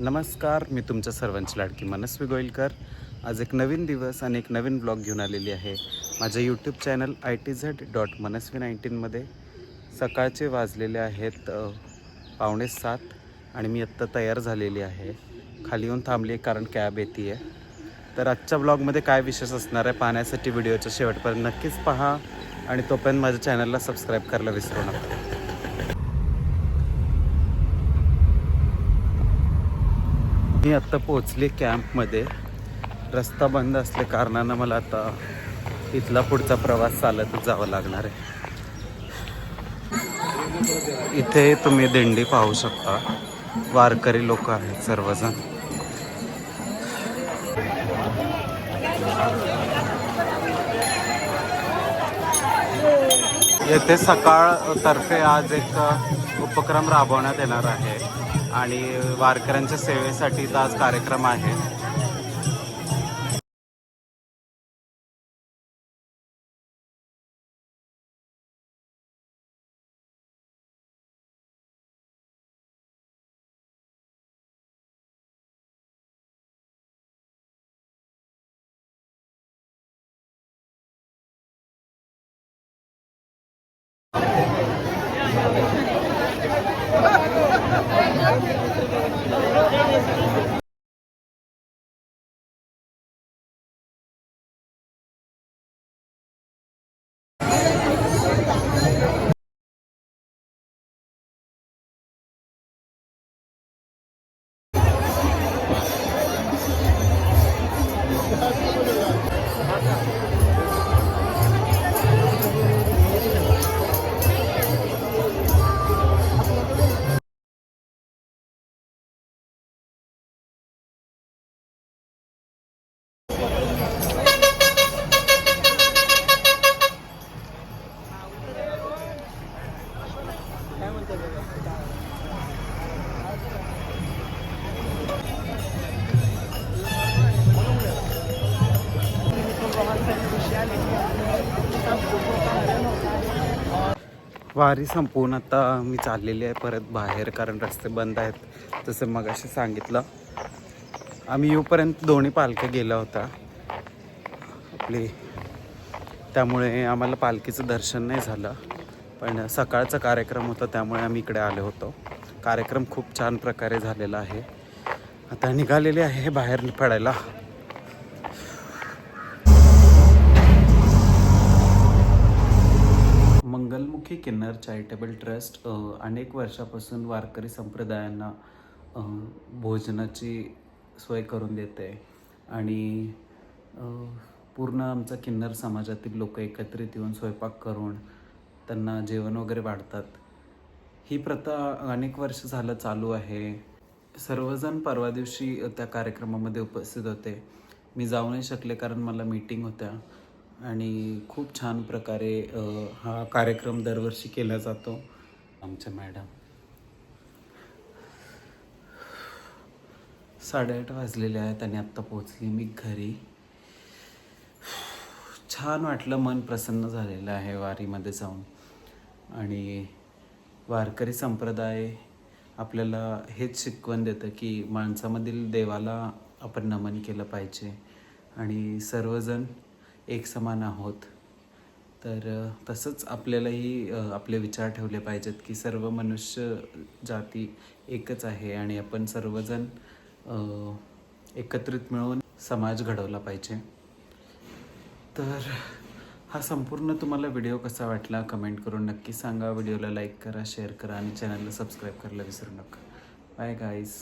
नमस्कार मी तुमच्या सर्वांची लाडकी मनस्वी गोयलकर. आज एक नवीन दिवस आणि एक नवीन ब्लॉग घेऊन आलेली आहे. माझ्या YouTube channel I T Z dot Manasvi नाईन्टीनमध्ये सकाळचे वाजलेले आहेत पावणे सात आणि मी आत्ता तयार झालेली आहे. खाली येऊन थांबली आहे कारण कॅब येते आहे तर आजच्या ब्लॉगमध्ये काय विशेष असणार आहे पाहण्यासाठी व्हिडिओच्या शेवटपर्यंत नक्कीच पहा आणि तोपर्यंत माझ्या चॅनलला सबस्क्राईब करायला विसरू नका. मी आत्ता पोचले कॅम्पमध्ये. रस्ता बंद असल्या कारणानं मला आता इथला पुढचा प्रवास चालतच जावं लागणार आहे. इथे तुम्ही दिंडी पाहू शकता. वारकरी लोक आहेत सर्वजण. येथे सकाळ तर्फे आज एक उपक्रम राबवण्यात येणार आहे. आणि वारकऱ्यांच्या सेवेसाठी इथं आज कार्यक्रम आहे. よし! वारी संपवून आता मी चाललेली आहे परत बाहेर कारण रस्ते बंद आहेत. तसं मग असे सांगितलं आम्ही येऊपर्यंत दोन्ही पालख्या गेला होता आपली त्यामुळे आम्हाला पालखीचं दर्शन नाही झालं. पण सकाळचा कार्यक्रम होता त्यामुळे आम्ही इकडे आलो होतो. कार्यक्रम खूप छान प्रकारे झालेला आहे. आता निघालेले आहे बाहेर पडायला. मंगलमुखी किन्नर चॅरिटेबल ट्रस्ट अनेक वर्षापासून वारकरी संप्रदायांना भोजनाची सोय करून देते. आणि पूर्ण आमचा किन्नर समाजातील लोक एकत्रित येऊन स्वयंपाक करून त्यांना जेवण वगैरे वाढतात. ही प्रथा अनेक वर्ष झालं चालू आहे. सर्वजण परवा दिवशी त्या कार्यक्रमामध्ये उपस्थित होते. मी जाऊ नाही शकले कारण मला मीटिंग होत्या. आणि खूप छान प्रकारे हा कार्यक्रम दरवर्षी केला जातो. आमच्या मॅडम. साडेआठ वाजलेले आहेत आणि आत्ता पोचली मी घरी. छान वाटलं मन प्रसन्न झालेलं आहे वारीमध्ये जाऊन. आणि वारकरी संप्रदाय आपल्याला हेच शिकवण देतं की माणसामधील देवाला आपण नमन केलं पाहिजे आणि सर्वजण एक समान आहोत. तर तसंच आपल्यालाही आपले विचार ठेवले पाहिजेत की सर्व मनुष्य जाती एकच आहे आणि आपण सर्वजण एकत्रित मिळून समाज घडवला पाहिजे. तर हा संपूर्ण तुम्हाला व्हिडिओ कसा वाटला कमेंट करून नक्की सांगा. व्हिडिओला लाईक करा शेअर करा आणि चॅनलला सबस्क्राईब करायला विसरू नका. Bye guys.